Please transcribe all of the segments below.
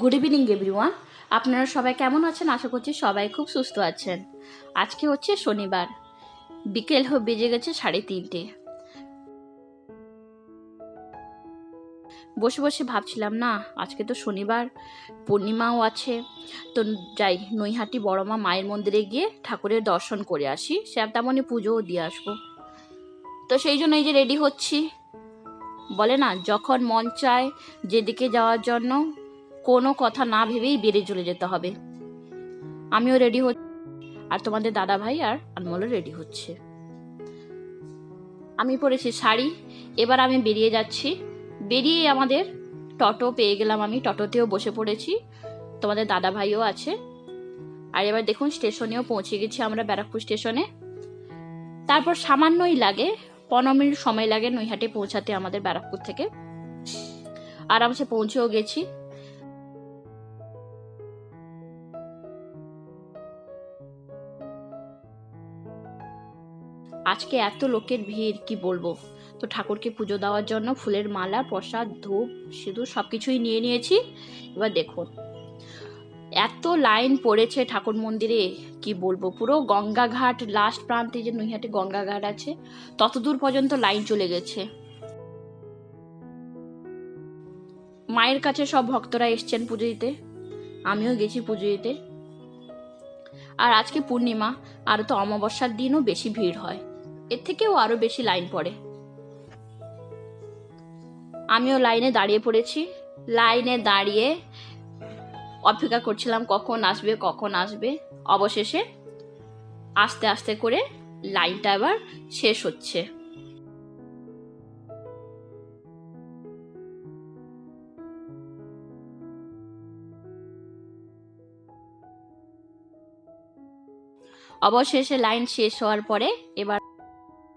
Good evening everyone আপনারা সবাই কেমন আছেন? আশা করছি সবাই খুব সুস্থ আছেন। আজকে হচ্ছে শনিবার। বিকেল হয়ে বেজে গেছে সাড়ে তিনটে। বসে বসে ভাবছিলাম, না, আজকে তো শনিবার, পূর্ণিমাও আছে। তো যাই, নৈহাটি বড়মা মায়ের মন্দিরে গিয়ে ঠাকুরের দর্শন করে আসি। সে তেমনই পুজোও দিয়ে আসব। তো সেই জন্য এই যে রেডি হচ্ছি। বলে না, যখন মন চায়, যেদিকে যাওয়ার জন্য কোনো কথা না ভেবেই বেরিয়ে চলে যেতে হবে। আমিও রেডি হচ্ছি। আর তোমাদের দাদা ভাই আর আনমোলও রেডি হচ্ছে। আমি পরেছি শাড়ি, এবার আমি বেরিয়ে যাচ্ছি। বেরিয়ে আমাদের টটো পেয়ে গেলাম আমি, টটোতেও বসে পড়েছি। তোমাদের দাদা ভাইও আছে। আর এবার দেখুন, স্টেশনেও পৌঁছে গেছি আমরা ব্যারাকপুর স্টেশনে। তারপর সামান্যই লাগে, পনেরো মিনিট সময় লাগে নৈহাটে পৌঁছাতে আমাদের ব্যারাকপুর থেকে। আরামসে পৌঁছেও গেছি। আজকে এত লোকের ভিড়, কি বলব? তো ঠাকুরকে পুজো দেওয়ার জন্য ফুলের মালা, প্রসাদ, ধূপ, সিঁদুর সব কিছুই নিয়ে নিয়েছি। এবার দেখুন, এত লাইন পড়েছে ঠাকুর মন্দিরে, কি বলব? পুরো গঙ্গাঘাট লাস্ট প্রান্তে যে নৈহাটে গঙ্গাঘাট আছে, ততদূর পর্যন্ত লাইন চলে গেছে। মায়ের কাছে সব ভক্তরা এসছেন পুজো দিতে। আমিও গেছি পুজো দিতে। আর আজকে পূর্ণিমা, আর তো অমাবস্যার দিনও বেশি ভিড় হয়। এর থেকেও আরও বেশি লাইন পড়ে। আমিও লাইনে দাঁড়িয়ে পড়েছি। লাইনে দাঁড়িয়ে অপেক্ষা করছিলাম কখন আসবে কখন আসবে। অবশেষে আস্তে আস্তে করে লাইনটা এবার শেষ হচ্ছে। অবশেষে লাইন শেষ হওয়ার পরে এবার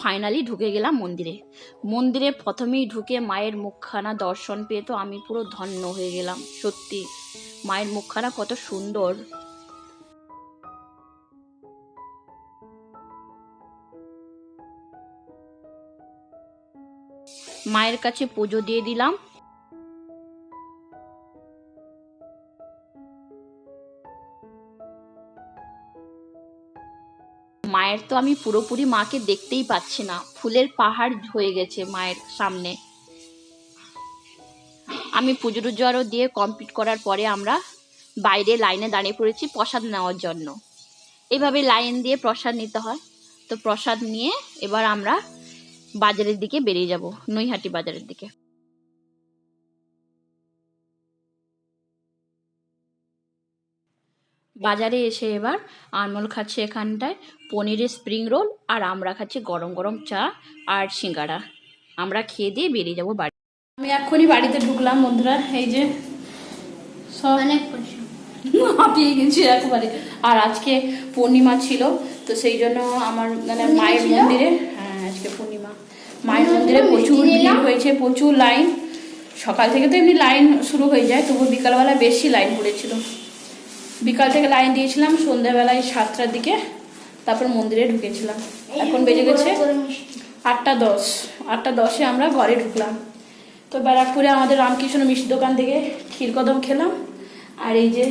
ফাইনালি ঢুকে গেলাম মন্দিরে। মন্দিরে প্রথমেই ঢুকে মায়ের মুখখানা দর্শন পেয়ে তো আমি পুরো ধন্য হয়ে গেলাম, সত্যি। মায়ের মুখখানা কত সুন্দর। মায়ের কাছে পুজো দিয়ে দিলাম। মায়ের তো আমি পুরোপুরি মাকে দেখতেই পাচ্ছি না। ফুলের পাহাড় হয়ে গেছে মায়ের সামনে। আমি পুজোর টুজো আরও দিয়ে কমপ্লিট করার পরে আমরা বাইরে লাইনে দাঁড়িয়ে পড়েছি প্রসাদ নেওয়ার জন্য। এভাবে লাইন দিয়ে প্রসাদ নিতে হয়। তো প্রসাদ নিয়ে এবার আমরা বাজারের দিকে বেরিয়ে যাব, নৈহাটি বাজারের দিকে। বাজারে এসে এবার আনমোল খাচ্ছে এখানটায় পনিরের স্প্রিং রোল আর আমরা খাচ্ছি গরম গরম চা আর সিঙ্গারা। আমরা খেয়ে দিয়ে বেরিয়ে যাব বাড়ি। আমি এক্ষুনি বাড়িতে ঢুকলাম বন্ধুরা এই যে সব অনেক হাঁপিয়ে গেছি একবারে। আর আজকে পূর্ণিমা ছিল তো সেই জন্য আমার মানে মায়ের মন্দিরে হ্যাঁ আজকে পূর্ণিমা। মায়ের মন্দিরে প্রচুর ভিড় হয়েছে প্রচুর লাইন। সকাল থেকে তো এমনি লাইন শুরু হয়ে যায় তবু বিকালবেলা বেশি লাইন পড়েছিল। বিকাল থেকে লাইন দিয়েছিলাম, সন্ধ্যাবেলায় সাতটার দিকে তারপর মন্দিরে ঢুকেছিলাম। এখন বেজে গেছে আটটা দশ। আটটা দশে আমরা ঘরে ঢুকলাম। তো ব্যারাকপুরে আমাদের রামকৃষ্ণ মিষ্টি দোকান থেকে ক্ষীরকদম খেলাম। আর এই যে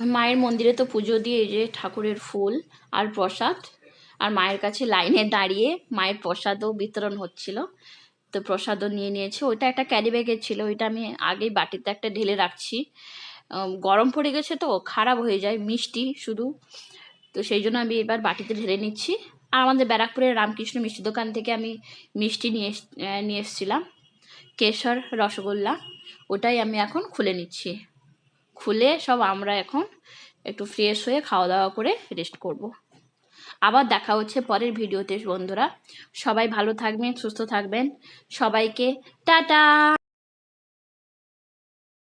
মায়ের মন্দিরে তো পুজো দিয়ে এই যে ঠাকুরের ফুল আর প্রসাদ। আর মায়ের কাছে লাইনে দাঁড়িয়ে মায়ের প্রসাদও বিতরণ হচ্ছিল। তো প্রসাদও নিয়ে নিয়েছে। ওইটা একটা ক্যারি ব্যাগের ছিল। ওইটা আমি আগেই বাটিতে একটা ঢেলে রাখছি। গরম পড়ে গেছে তো, খারাপ হয়ে যায়, মিষ্টি শুধু। তো সেই জন্য আমি এবার বাটিতে ঢেলে নিচ্ছি। আর আমাদের ব্যারাকপুরের রামকৃষ্ণ মিষ্টি দোকান থেকে আমি মিষ্টি নিয়ে নিয়ে এসেছিলাম। কেশর রসগোল্লা। ওটাই আমি এখন খুলে নিচ্ছি। খুলে সব আমরা এখন একটু ফ্রেশ হয়ে খাওয়া দাওয়া করে রেস্ট করব। আবার দেখা হচ্ছে পরের ভিডিওতে বন্ধুরা। সবাই ভালো থাকবেন সুস্থ থাকবেন। সবাইকে টাটা!